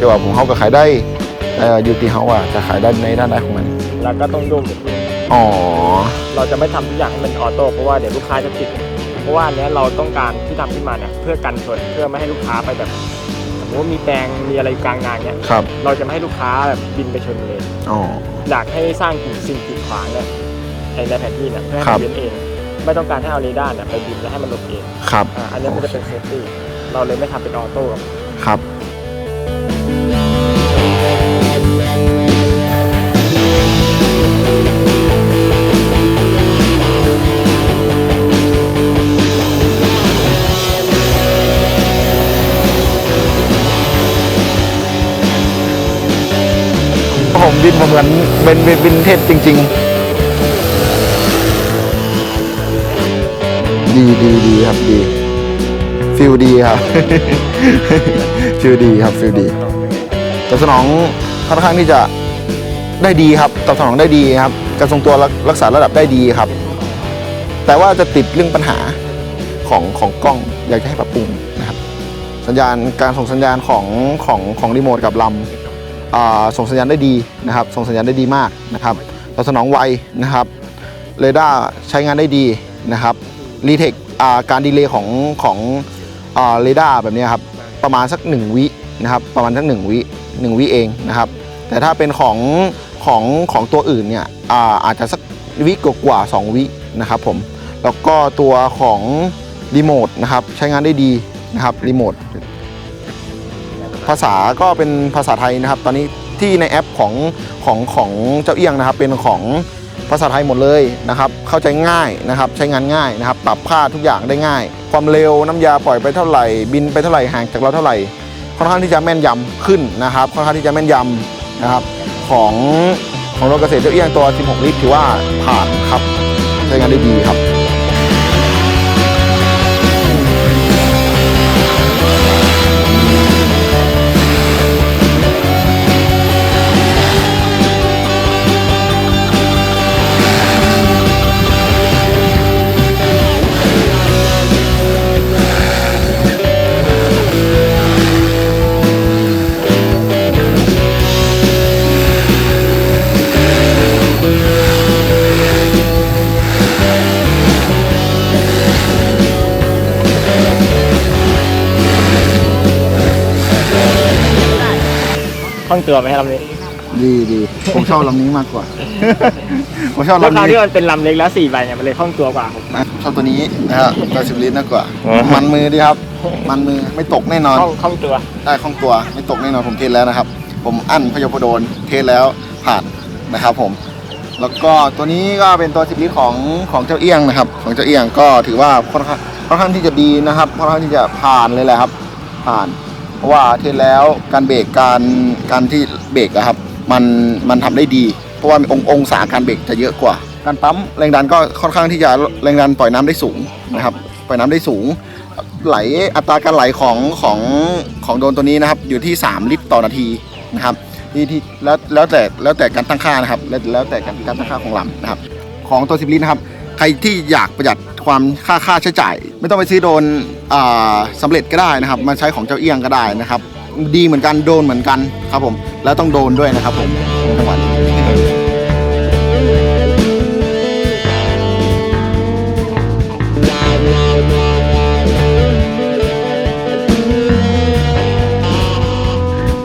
ษตรนี่ผมจะว่าผมเขาก็ขายได้เอ่ออยู่ที่เขาว่าจะขายได้ในด้านใดของมันแล้วก็ต้องโยกเด็กอ๋อเราจะไม่ทำทุกอย่างให้มันออโต้เพราะว่าเดี๋ยวลูกค้าจะติด เพราะว่าอันเนี้ยเราต้องการที่ทำขึ้นมาเนี่ยเพื่อกันชนเพื่อไม่ให้ลูกค้าไปแบบสมมติว่ามีแปลงมีอะไรกลางงานเนี่ยครับเราจะไม่ให้ลูกค้าแบบบินไปชนเลย อ๋อ อยากให้สร้างสิ่งกีดขวางเนี่ยในในแผนที่เนี่ยเพื่อให้ครัมับ นเว้นเอง ไม่ต้องการให้เอาเรดาร์เนี่ยไปบินแล้วให้มันหลบเองครับ อ่าอันเนี้ยมันจะเป็นเซฟตี้เราเลยไม่ทำเป็นออโต้กับครับินเหมือนเป็นเป็นวินเทจจริง ๆ ดีดีดีครับดีฟิลดีครับฟิลดีครับฟิลดีตอบสนองค่อนข้างที่จะได้ดีครับตอบสนองได้ดีครับการทรงตัวรักษาระดับได้ดีครับ แต่ว่าจะติดเรื่องปัญหาของของกล้องอยากจะให้ปรับปรุงนะครับ สัญญาณการส่งสัญญาณของของของรีโมทกับลำ ส่งสัญญาณได้ดีนะครับ ส่งสัญญาณได้ดีมากนะครับตอบสนองไวนะครับเรดาร์ใช้งานได้ดีนะครับรีเทคการดีเลย์ของของเรดาร์แบบนี้ครับประมาณสัก 1 วินะครับประมาณสัก 1 วิ 1 วิเองนะครับ แต่ถ้าเป็นของของของตัวอื่นเนี่ยอาอาจจะสักวิกว่าสองวินะครับผมแล้วก็ตัวของรีโมทนะครับใช้งานได้ดีนะครับรีโมท ภาษาก็เป็นภาษาไทยนะครับ ตอนนี้ที่ในแอปของของของเจ้าเอี้ยงนะครับ เป็นของภาษาไทยหมดเลยนะครับ เข้าใจง่ายนะครับ ใช้งานง่ายนะครับ ปรับค่าทุกอย่างได้ง่าย ความเร็วน้ำยาปล่อยไปเท่าไหร่ บินไปเท่าไหร่ห่างจากเราเท่าไหร่ ค่อนข้างที่จะแม่นยำขึ้นนะครับ ค่อนข้างที่จะแม่นยำนะครับ ของของรถเกษตรเจ้าเอี้ยงตัว 16 ลิตรถือว่าผ่านครับ ใช้งานได้ดีครับ คล่องตัวไหมครับลำนี้ดีดีผมชอบลำนี้มากกว่า ผมชอบแล้วลำคราวนี้ ที่มันเป็นลำเล็กแล้วสี่ใบเนี่ยมันเลยคล่องตัวกว่าผมนะชอบตัวนี้นะครับ80ลิตรมากกว่าอ๋อมันมือดีครับ มันมือไม่ตกแน่นอนคล่องคล่องตัว ได้คล่องตัวไม่ตกแน่นอนผมเทสแล้วนะครับ ผมอั้นพยพโดนเทสแล้วผ่านนะครับผม แล้วก็ตัวนี้ก็เป็นตัวสิบลิตรของของเจ้าเอี้ยงนะครับ ของเจ้าเอี้ยงก็ถือว่าค่อนข้างค่อนข้างที่จะดีนะครับค่อนข้างที่จะผ่านเลยแหละครับ ผ่าน เพราะว่าเทสแล้วการเบรกการการที่เบรกอะครับมันมันทำได้ดี เพราะว่าององศาการเบรกจะเยอะกว่า การปั๊มแรงดันก็ค่อนข้างที่จะแรงดันปล่อยน้ำได้สูงนะครับปล่อยน้ำได้สูง ไหลอัตราการไหลของของของโดรนตัวนี้นะครับ อยู่ที่ 3 ลิตรต่อนาทีนะครับที่ที่แล้วแล้วแต่แล้วแต่การตั้งค่านะครับ แล้วแล้วแต่การการตั้งค่าของลำนะครับ ของตัว10ลิตรนะครับ ใครที่อยากประหยัด ความค่าค่าใช้จ่าย ไม่ต้องไปซื้อโดนอ่าสำเร็จก็ได้นะครับมาใช้ของเจ้าเอี้ยงก็ได้นะครับ ดีเหมือนกันโดนเหมือนกันครับผมแล้วต้องโดนด้วยนะครับผมจังหวะนี้